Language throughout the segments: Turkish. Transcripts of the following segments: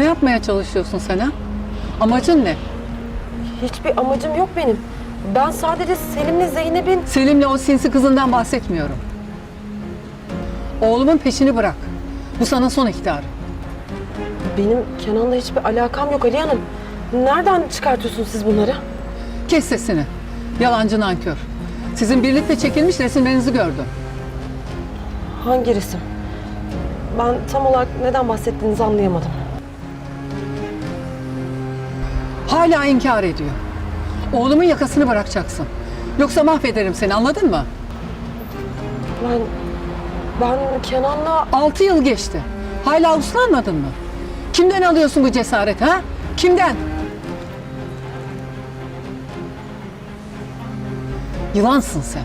Ne yapmaya çalışıyorsun sen ha? Amacın ne? Hiçbir amacım yok benim. Ben sadece Selim'le Zeynep'in... Selim'le o sinsi kızından bahsetmiyorum. Oğlumun peşini bırak. Bu sana son ihtar. Benim Kenan'la hiçbir alakam yok Ali Hanım. Nereden çıkartıyorsunuz siz bunları? Kes sesini. Yalancı nankör. Sizin birlikte çekilmiş resimlerinizi gördüm. Hangi resim? Ben tam olarak neden bahsettiğinizi anlayamadım. Hala inkar ediyor. Oğlumun yakasını bırakacaksın. Yoksa mahvederim seni anladın mı? Ben... Ben Kenan'la... Altı yıl geçti. Hala uslanmadın mı? Kimden alıyorsun bu cesareti ha? Kimden? Yılansın sen.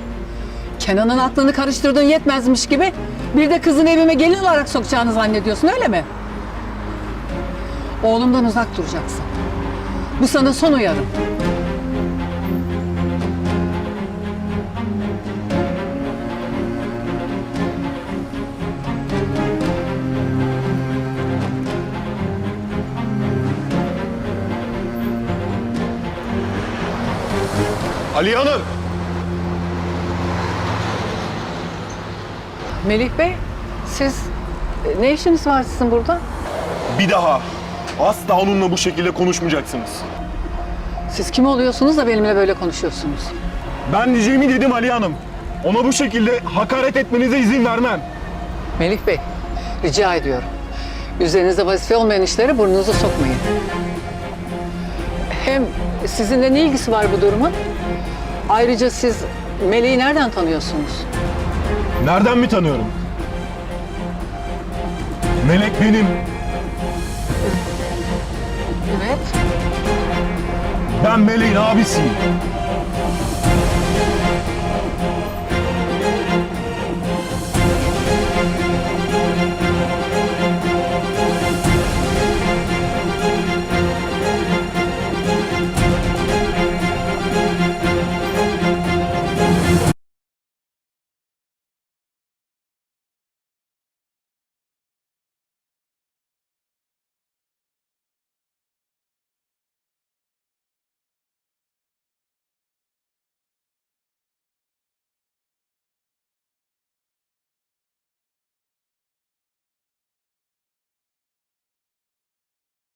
Kenan'ın aklını karıştırdığın yetmezmiş gibi bir de kızın evime gelin olarak sokacağını zannediyorsun öyle mi? Oğlumdan uzak duracaksın. Bu sana son uyarım. Ali Hanım! Melih Bey, siz e, ne işiniz var sizin burada? Bir daha asla onunla bu şekilde konuşmayacaksınız. Siz kim oluyorsunuz da benimle böyle konuşuyorsunuz? Ben diyeceğimi dedim Ali Hanım. Ona bu şekilde hakaret etmenize izin vermem. Melih Bey, rica ediyorum. Üzerinizde vazife olmayan işlere burnunuzu sokmayın. Hem sizinle ne ilgisi var bu durumun? Ayrıca siz Melih'i nereden tanıyorsunuz? Nereden mi tanıyorum? Melek benim. Evet. Ben Meleğin abisiyim.